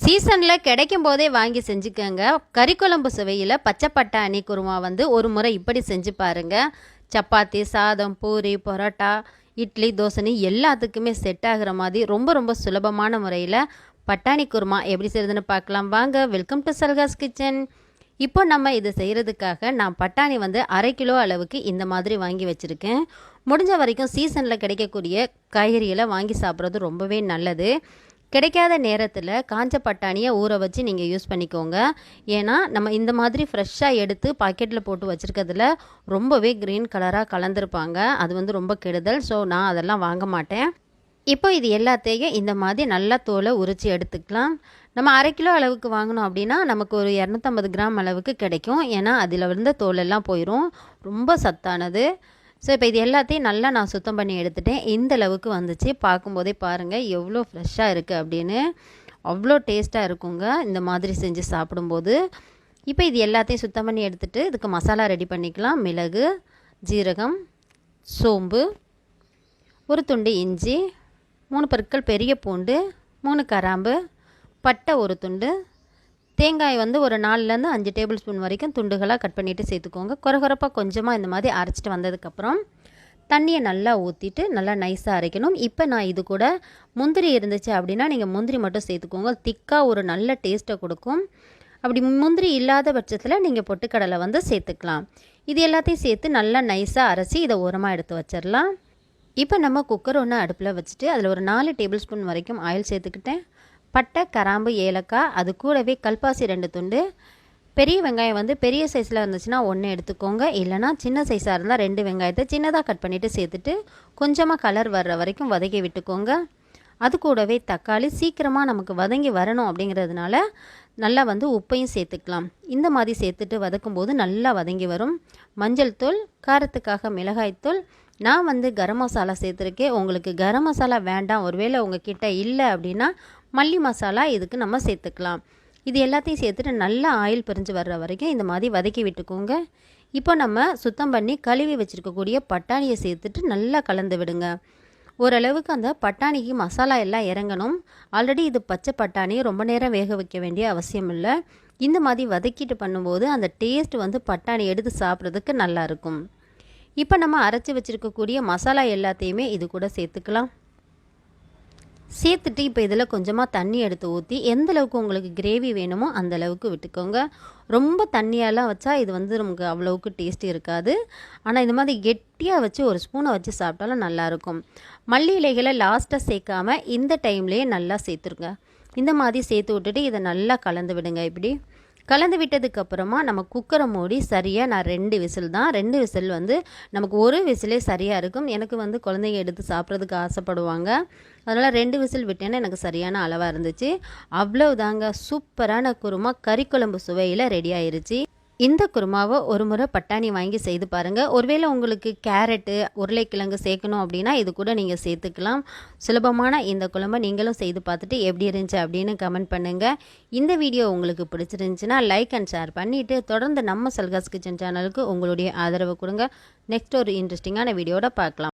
சீசனில் கிடைக்கும் போதே வாங்கி செஞ்சுக்கோங்க. கறிக்குழம்பு சுவையில் பச்சை பட்டாணி குருமா வந்து ஒரு முறை இப்படி செஞ்சு பாருங்கள் சப்பாத்தி சாதம் பூரி பரோட்டா இட்லி தோசைன்னு எல்லாத்துக்குமே செட் ஆகிற மாதிரி ரொம்ப ரொம்ப சுலபமான முறையில் பட்டாணி குருமா எப்படி செய்கிறதுன்னு பார்க்கலாம். வாங்க வெல்கம் டு சல்காஸ் கிச்சன் இப்போ நம்ம இதை செய்கிறதுக்காக நான் பட்டாணி வந்து அரை கிலோ அளவுக்கு இந்த மாதிரி வாங்கி வச்சுருக்கேன். முடிஞ்ச வரைக்கும் சீசனில் கிடைக்கக்கூடிய காய்கறிகளை வாங்கி சாப்பிட்றது ரொம்பவே நல்லது. கிடைக்காத நேரத்தில் காஞ்ச பட்டாணியை ஊற வச்சு நீங்கள் யூஸ் பண்ணிக்கோங்க. ஏன்னா நம்ம இந்த மாதிரி ஃப்ரெஷ்ஷாக எடுத்து பாக்கெட்டில் போட்டு வச்சுருக்கிறதுல ரொம்பவே க்ரீன் கலராக கலந்துருப்பாங்க. அது வந்து ரொம்ப கெடுதல். ஸோ நான் அதெல்லாம் வாங்க மாட்டேன். இப்போ இது எல்லாத்தையும் இந்த மாதிரி நல்லா தோலை உரித்து எடுத்துக்கலாம். நம்ம அரை கிலோ அளவுக்கு வாங்கினோம் அப்படின்னா நமக்கு ஒரு இரநூத்தம்பது கிராம் அளவுக்கு கிடைக்கும். ஏன்னா அதில் வந்து தோலெல்லாம் போயிடும் ரொம்ப சத்தானது. ஸோ இப்போ இது எல்லாத்தையும் நல்லா நான் சுத்தம் பண்ணி எடுத்துட்டேன். இந்த அளவுக்கு வந்துச்சு பார்க்கும்போதே பாருங்கள் எவ்வளோ ஃப்ரெஷ்ஷாக இருக்குது அப்படின்னு. அவ்வளோ டேஸ்ட்டாக இருக்குங்க. இந்த மாதிரி செஞ்சு சாப்பிடும்போது. இப்போ இது எல்லாத்தையும் சுத்தம் பண்ணி எடுத்துகிட்டு இதுக்கு மசாலா ரெடி பண்ணிக்கலாம். மிளகு ஜீரகம் சோம்பு ஒரு துண்டு இஞ்சி மூணு பற்கள் பெரிய பூண்டு மூணு கராம்பு பட்டை ஒரு துண்டு தேங்காய் வந்து ஒரு நாலுலேருந்து அஞ்சு டேபிள் ஸ்பூன் வரைக்கும் துண்டுகளாக கட் பண்ணிவிட்டு சேர்த்துக்கோங்க. குறகுறப்பாக கொஞ்சமாக இந்த மாதிரி அரைச்சிட்டு வந்ததுக்கப்புறம் தண்ணியை நல்லா ஊற்றிட்டு நல்லா நைஸாக அரைக்கணும். இப்போ நான் இது கூட முந்திரி இருந்துச்சு அப்படின்னா நீங்கள் முந்திரி மட்டும் சேர்த்துக்கோங்க. திக்காக ஒரு நல்ல டேஸ்ட்டை கொடுக்கும். அப்படி முந்திரி இல்லாத பட்சத்தில் நீங்கள் பொட்டுக்கடலை வந்து சேர்த்துக்கலாம். இது எல்லாத்தையும் சேர்த்து நல்லா நைஸாக அரைச்சி இதை உரமாக எடுத்து வச்சிடலாம் இப்போ நம்ம குக்கர் ஒன்று அடுப்பில் வச்சுட்டு அதில் ஒரு நாலு டேபிள் ஸ்பூன் வரைக்கும் ஆயில் சேர்த்துக்கிட்டேன். பட்டை கராம்பு ஏலக்காய் அது கூடவே கல்பாசி ரெண்டு துண்டு. பெரிய வெங்காயம் வந்து பெரிய சைஸில் இருந்துச்சுன்னா ஒன்று எடுத்துக்கோங்க. இல்லைனா சின்ன சைஸாக இருந்தால் ரெண்டு வெங்காயத்தை சின்னதாக கட் பண்ணிவிட்டு சேர்த்துட்டு கொஞ்சமாக கலர் வர்ற வரைக்கும் வதக்கி விட்டுக்கோங்க. அது கூடவே தக்காளி சீக்கிரமாக நமக்கு வதங்கி வரணும் அப்படிங்கிறதுனால நல்லா வந்து உப்பையும் சேர்த்துக்கலாம். இந்த மாதிரி சேர்த்துட்டு வதக்கும்போது நல்லா வதங்கி வரும். மஞ்சள் தூள் காரத்துக்காக மிளகாய்த்தூள் நான் வந்து கரம் மசாலா சேர்த்துருக்கேன். உங்களுக்கு கரம் மசாலா வேண்டாம். ஒருவேளை உங்ககிட்ட இல்லை அப்படின்னா மல்லி மசாலா இதுக்கு நம்ம சேர்த்துக்கலாம். இது எல்லாத்தையும் சேர்த்துட்டு நல்லா ஆயில் பிரிஞ்சு வர்ற வரைக்கும் இந்த மாதிரி வதக்கி விட்டுக்கோங்க. இப்போ நம்ம சுத்தம் பண்ணி கழுவி வச்சுருக்கக்கூடிய பட்டாணியை சேர்த்துட்டு நல்லா கலந்து விடுங்க. ஓரளவுக்கு அந்த பட்டாணிக்கு மசாலா எல்லாம் இறங்கணும். ஆல்ரெடி இது பச்சை பட்டாணி ரொம்ப நேரம் வேக வைக்க வேண்டிய அவசியம் இல்லை. இந்த மாதிரி வதக்கிட்டு பண்ணும்போது அந்த டேஸ்ட் வந்து பட்டாணி எடுத்து சாப்பிட்றதுக்கு நல்லாயிருக்கும் இப்போ நம்ம அரைச்சி வச்சுருக்கக்கூடிய மசாலா எல்லாத்தையுமே இது கூட சேர்த்துக்கலாம். சேர்த்துட்டு இப்போ இதில் கொஞ்சமாக தண்ணி எடுத்து ஊற்றி எந்த அளவுக்கு உங்களுக்கு கிரேவி வேணுமோ அந்த அளவுக்கு விட்டுக்கோங்க. ரொம்ப தண்ணியெல்லாம் வச்சா இது வந்து நமக்கு அவ்வளவுக்கு டேஸ்ட்டு இருக்காது. ஆனால் இந்த மாதிரி கெட்டியாக வச்சு ஒரு ஸ்பூனை வச்சு சாப்பிட்டாலும் நல்லாயிருக்கும் மல்லி இலைகளை லாஸ்ட்டாக சேர்க்காமல் இந்த டைம்லேயே நல்லா சேர்த்துருங்க. இந்த மாதிரி சேர்த்து விட்டுட்டு இதை நல்லா கலந்து விடுங்க இப்படி. கலந்து விட்டதுக்கு அப்புறமா நம்ம குக்கரை மூடி சரியாக நான் ரெண்டு விசில் தான். ரெண்டு விசில் வந்து நமக்கு ஒரு விசிலே சரியாக இருக்கும். எனக்கு வந்து குழந்தைங்க எடுத்து சாப்பிட்றதுக்கு ஆசைப்படுவாங்க. அதனால் ரெண்டு விசில் விட்டேன்னா எனக்கு சரியான அளவாக இருந்துச்சு. அவ்வளவுதாங்க. சூப்பரான குருமா. கறிக்குழம்பு சுவையில் ரெடி ஆயிருச்சு. இந்த குருமாவை ஒரு முறை பட்டாணி வாங்கி செய்து பாருங்கள் ஒருவேளை உங்களுக்கு கேரட்டு உருளைக்கிழங்கு சேர்க்கணும் அப்படின்னா இது கூட நீங்கள் சேர்த்துக்கலாம். சுலபமான இந்த குழம்பை நீங்களும் செய்து பார்த்துட்டு எப்படி இருந்துச்சு அப்படின்னு கமெண்ட் பண்ணுங்கள் இந்த வீடியோ உங்களுக்கு பிடிச்சிருந்துச்சின்னா லைக் அண்ட் ஷேர் பண்ணிவிட்டு தொடர்ந்து நம்ம சல்காஸ் கிச்சன் சேனலுக்கு உங்களுடைய ஆதரவு கொடுங்க. நெக்ஸ்ட் ஒரு இன்ட்ரெஸ்டிங்கான வீடியோட பார்க்கலாம்.